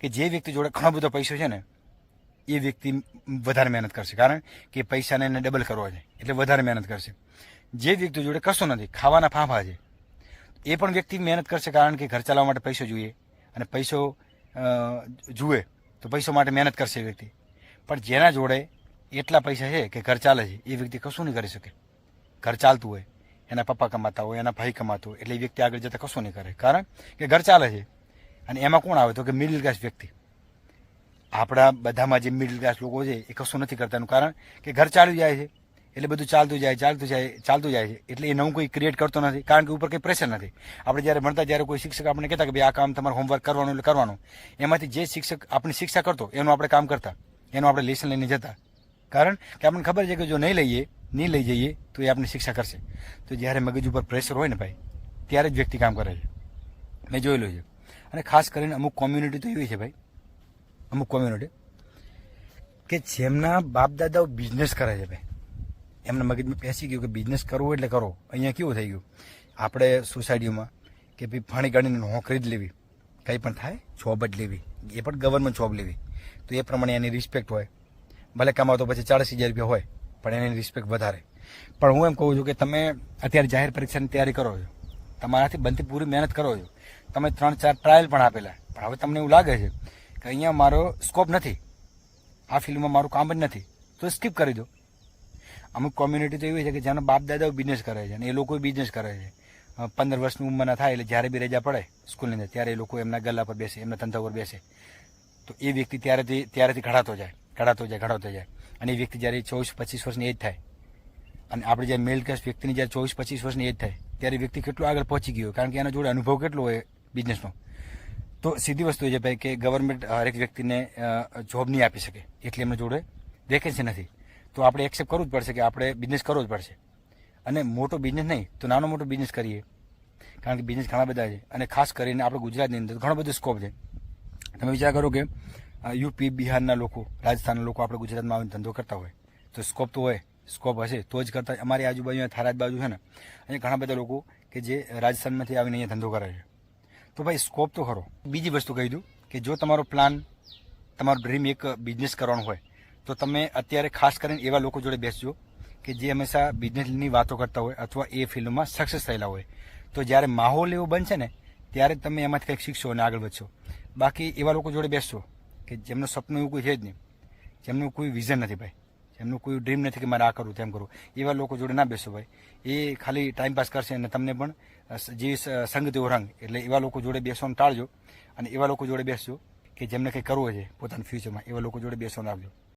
કે જે વ્યક્તિ જોડે ઘણો બધો પૈસો છે ને, એ વ્યક્તિ વધારે મહેનત કરશે. કારણ કે પૈસાને એને ડબલ કરવો છે, એટલે વધારે મહેનત કરશે. જે વ્યક્તિ જોડે કશું નથી, ખાવાના ફાંફા છે, એ પણ વ્યક્તિ મહેનત કરશે કારણ કે ઘર ચલાવવા માટે પૈસો જોઈએ અને પૈસો જુએ તો પૈસો માટે મહેનત કરશે વ્યક્તિ. પણ જેના જોડે એટલા પૈસા છે કે ઘર ચાલે છે, એ વ્યક્તિ કશું નહીં કરી શકે. ઘર ચાલતું હોય, એના પપ્પા કમાતા હોય, એના ભાઈ કમાતો હોય, એટલે એ વ્યક્તિ આગળ જતાં કશું નહીં કરે. કારણ કે ઘર ચાલે છે અને એમાં કોણ આવે? તો કે મિડલ ક્લાસ વ્યક્તિ. આપણા બધામાં જે મિડલ ક્લાસ લોકો છે, એ કશું નથી કરતાનું કારણ કે ઘર ચાલ્યું જાય છે. એટલે બધું ચાલતું જાય ચાલતું જાય ચાલતું જાય છે. એટલે એ નવું કોઈ ક્રિએટ કરતો નથી. કારણ કે ઉપર કંઈ પ્રેશર નથી. આપણે જ્યારે ભણતા, જ્યારે કોઈ શિક્ષક આપણે કહેતા કે ભાઈ, આ કામ તમારે હોમવર્ક કરવાનું એટલે કરવાનું. એમાંથી જે શિક્ષક આપણી શિક્ષા કરતો, એનું આપણે કામ કરતા. એનું આપણે લેસન લઈને જતા. કારણ કે આપણને ખબર છે કે જો નહીં લઈએ, નહીં લઈ જઈએ, તો એ આપણી શિક્ષા કરશે. તો જ્યારે મગજ ઉપર પ્રેશર હોય ને ભાઈ, ત્યારે જ વ્યક્તિ કામ કરે છે. મેં જોયેલું છે. અને ખાસ કરીને અમુક કોમ્યુનિટી તો એવી છે ભાઈ. અમુક કોમ્યુનિટી કે જેમના બાપ દાદાઓ બિઝનેસ કરે છે ભાઈ. એમના મગજમાં પેસી ગયું કે બિઝનેસ કરવો એટલે કરો. અહીંયા કેવું થઈ ગયું? આપણે સોસાયટીઓમાં કે ભાઈ ભણી ગણીને નોકરી જ લેવી. કંઈ પણ થાય જોબ જ લેવી. એ પણ ગવર્મેન્ટ જોબ લેવી. તો એ પ્રમાણે એની રિસ્પેક્ટ હોય. ભલે કમાતો પછી ચાળીસ હજાર રૂપિયા હોય, પણ એની રિસ્પેક્ટ વધારે. પણ હું એમ કહું છું કે તમે અત્યારે જાહેર પરીક્ષાની તૈયારી કરો છો. તમારાથી બનતી પૂરી મહેનત કરો છો. તમે ત્રણ ચાર ટ્રાયલ પણ આપેલા. પણ હવે તમને એવું લાગે છે કે અહીંયા મારો સ્કોપ નથી. આ ફિલ્ડમાં મારું કામ જ નથી. તો સ્કીપ કરી દો. અમુક કોમ્યુનિટી તો એવી છે કે જેના બાપ દાદાઓ બિઝનેસ કરે છે અને એ લોકો બિઝનેસ કરે છે. પંદર વર્ષની ઉંમરના થાય એટલે જ્યારે બી રજા પડે સ્કૂલની અંદર, ત્યારે એ લોકો એમના ગલ્લા પર બેસે, એમના ધંધા પર બેસે. તો એ વ્યક્તિ ત્યારેથી ત્યારેથી ઘડાતો જાય ઘડાતો જાય ઘડાતો જાય. અને એ વ્યક્તિ જ્યારે ચોવીસ પચીસ વર્ષની એજ થાય, અને આપણે જ્યારે મિડલ ક્લાસ વ્યક્તિની જ્યારે ચોવીસ પચીસ વર્ષની એજ થાય ત્યારે વ્યક્તિ કેટલું આગળ પહોંચી ગયો? કારણ કે એના જોડે અનુભવ કેટલો હોય બિઝનેસનો તો સીધી વસ્તુ એ છે ભાઈ કે ગવર્મેન્ટ હરેક વ્યક્તિને જોબ નહીં આપી શકે. એટલે એમના જોડે વેકેન્સી નથી. તો આપણે એક્સેપ્ટ કરવું જ પડશે કે આપણે બિઝનેસ કરવો જ પડશે. અને મોટો બિઝનેસ નહીં, તો નાનો મોટો બિઝનેસ કરીએ. કારણ કે બિઝનેસ ઘણા બધા છે. અને ખાસ કરીને આપણે ગુજરાતની અંદર ઘણો બધો સ્કોપ છે. તમે વિચાર કરો કે યુપી, બિહારના લોકો, રાજસ્થાનના લોકો આપણે ગુજરાતમાં આવીને ધંધો કરતા હોય. તો સ્કોપ તો હોય. સ્કોપ હશે, તો જ કરતા અમારી આજુબાજુ થારાજ બાજુ છે ને અહીંયા ઘણા બધા લોકો કે જે રાજસ્થાનમાંથી આવીને અહીંયા ધંધો કરે છે. તો ભાઈ સ્કોપ તો ખરો. બીજી વસ્તુ કહી દઉં કે જો તમારો પ્લાન તમારો ડ્રીમ એક બિઝનેસ કરવાનો હોય, તો તમે અત્યારે ખાસ કરીને એવા લોકો જોડે બેસજો કે જે હંમેશા બિઝનેસની વાતો કરતા હોય અથવા એ ફિલ્ડમાં સક્સેસ થયેલા હોય. તો જ્યારે માહોલ એવો બનશે ને, ત્યારે તમે એમાંથી કંઈક શીખશો અને આગળ વધશો. બાકી એવા લોકો જોડે બેસશો કે જેમનું સપનું એવું કોઈ છે જ નહીં. જેમનું કોઈ વિઝન નથી ભાઈ. જેમનું કોઈ ડ્રીમ નથી કે મારે આ કરવું, તેમ કરવું. એવા લોકો જોડે ના બેસો ભાઈ. એ ખાલી ટાઈમ પાસ કરશે અને તમને પણ જે સંગતિ ઓરંગ રંગ, એટલે એવા લોકો જોડે બેસવાનું ટાળજો. અને એવા લોકો જોડે બેસજો કે જેમને કંઈ કરવું છે પોતાના ફ્યુચરમાં એવા લોકો જોડે બેસવાનું રાખજો